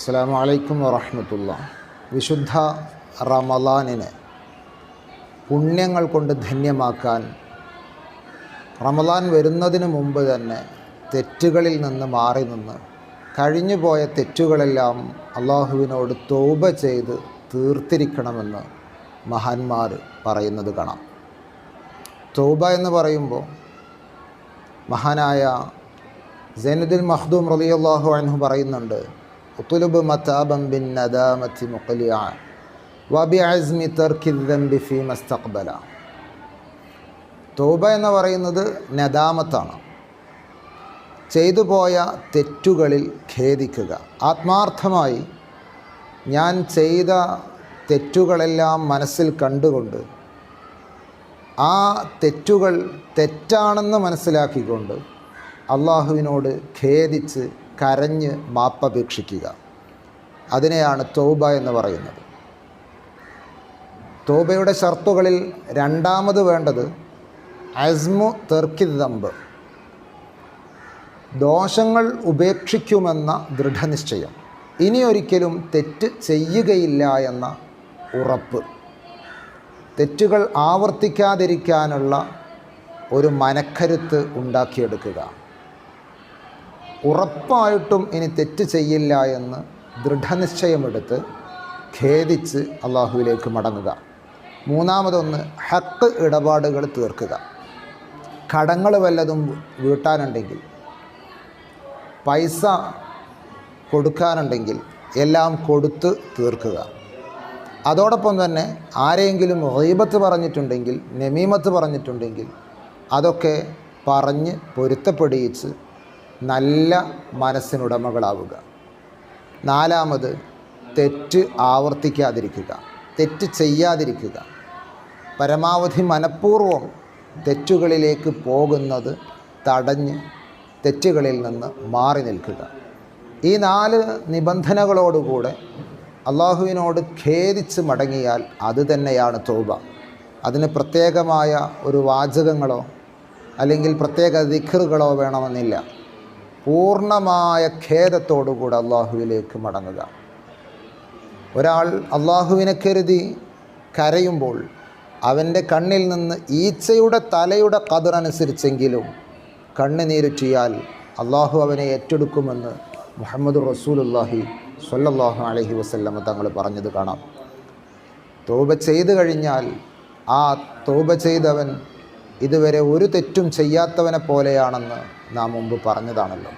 അസ്സാം വലൈക്കും വറഹമത്തുള്ള. വിശുദ്ധ റമലാനിനെ പുണ്യങ്ങൾ കൊണ്ട് ധന്യമാക്കാൻ റമലാൻ വരുന്നതിന് മുമ്പ് തന്നെ തെറ്റുകളിൽ നിന്ന് മാറി നിന്ന് കഴിഞ്ഞു പോയ തെറ്റുകളെല്ലാം അള്ളാഹുവിനോട് തോപ ചെയ്ത് തീർത്തിരിക്കണമെന്ന് മഹാന്മാർ പറയുന്നത് കാണാം. തോബ എന്ന് പറയുമ്പോൾ മഹാനായ സൈനുദ്ദീൻ മഹ്ദൂം റളിയല്ലാഹു അൻഹു പറയുന്നുണ്ട് ഉത്തുലുബ് മതാബം ബിൻ നദാമത്തി മുഖലിയ വബി അസ്മി തർക്കി ദംബി ഫി മസ്തഖ്ബല തോബ എന്ന് പറയുന്നത് നദാമത്താണ് ചെയ്തു പോയ തെറ്റുകളിൽ ഖേദിക്കുക. ആത്മാർത്ഥമായി ഞാൻ ചെയ്ത തെറ്റുകളെല്ലാം മനസ്സിൽ കണ്ടുകൊണ്ട് ആ തെറ്റുകൾ തെറ്റാണെന്ന് മനസ്സിലാക്കിക്കൊണ്ട് അള്ളാഹുവിനോട് ഖേദിച്ച് കരഞ്ഞ് മാപ്പപേക്ഷിക്കുക അതിനെയാണ് തോബ എന്ന് പറയുന്നത്. തോബയുടെ ഷർത്തുകളിൽ രണ്ടാമത് വേണ്ടത് അസ്മു തെർക്കി ദമ്പ് ദോഷങ്ങൾ ഉപേക്ഷിക്കുമെന്ന ദൃഢനിശ്ചയം. ഇനിയൊരിക്കലും തെറ്റ് ചെയ്യുകയില്ല എന്ന ഉറപ്പ്. തെറ്റുകൾ ആവർത്തിക്കാതിരിക്കാനുള്ള ഒരു മനക്കരുത്ത് ഉണ്ടാക്കിയെടുക്കുക. ഉറപ്പായിട്ടും ഇനി തെറ്റ് ചെയ്യില്ല എന്ന് ദൃഢനിശ്ചയമെടുത്ത് ഖേദിച്ച് അള്ളാഹുവിലേക്ക് മടങ്ങുക. മൂന്നാമതൊന്ന് ഹക്ക് ഇടപാടുകൾ തീർക്കുക. കടങ്ങൾ വല്ലതും വീട്ടാനുണ്ടെങ്കിൽ പൈസ കൊടുക്കാനുണ്ടെങ്കിൽ എല്ലാം കൊടുത്ത് തീർക്കുക. അതോടൊപ്പം തന്നെ ആരെങ്കിലും റീബത്ത് പറഞ്ഞിട്ടുണ്ടെങ്കിൽ നമീമത്ത് പറഞ്ഞിട്ടുണ്ടെങ്കിൽ അതൊക്കെ പറഞ്ഞ് പൊരുത്തപ്പെടിയിച്ച് നല്ല മനസ്സിനുടമകളാവുക. നാലാമത് തെറ്റ് ആവർത്തിക്കാതിരിക്കുക. തെറ്റ് ചെയ്യാതിരിക്കുക. പരമാവധി മനഃപൂർവം തെറ്റുകളിലേക്ക് പോകുന്നത് തടഞ്ഞ് തെറ്റുകളിൽ നിന്ന് മാറി നിൽക്കുക. ഈ നാല് നിബന്ധനകളോടുകൂടെ അള്ളാഹുവിനോട് ഖേദിച്ച് മടങ്ങിയാൽ അത് തന്നെയാണ് തോബ. അതിന് പ്രത്യേകമായ ഒരു വാചകങ്ങളോ അല്ലെങ്കിൽ പ്രത്യേക ദിഖറുകളോ വേണമെന്നില്ല. പൂർണമായ ഖേദത്തോടുകൂടെ അള്ളാഹുവിലേക്ക് മടങ്ങുക. ഒരാൾ അള്ളാഹുവിനെ കരുതി കരയുമ്പോൾ അവന്റെ കണ്ണിൽ നിന്ന് ഈച്ചയുടെ തലയുടെ കതിറനുസരിച്ചെങ്കിലും കണ്ണുനീരുറ്റിയാൽ അള്ളാഹു അവനെ ഏറ്റെടുക്കുമെന്ന് മുഹമ്മദ് റസൂലുല്ലാഹി സ്വല്ലല്ലാഹു അലഹി വസല്ലമ തങ്ങൾ പറഞ്ഞത് കാണാം. തോപ ചെയ്തു കഴിഞ്ഞാൽ ആ തോപ ചെയ്തവൻ ഇതുവരെ ഒരു തെറ്റും ചെയ്യാത്തവനെ പോലെയാണെന്ന് നാം മുമ്പ് പറഞ്ഞതാണല്ലോ.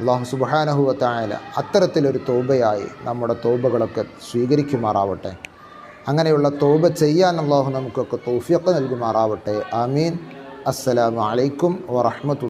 അള്ളാഹു സുബാനഹുവത്തായാല അത്തരത്തിലൊരു തോബയായി നമ്മുടെ തോബകളൊക്കെ സ്വീകരിക്കുമാറാവട്ടെ. അങ്ങനെയുള്ള തോബ ചെയ്യാൻ അള്ളാഹു നമുക്കൊക്കെ തോഫിയൊക്കെ നൽകുമാറാവട്ടെ. ആമീൻ. അസ്സലാമലൈക്കും വറഹ്മത്തുള്ളാഹി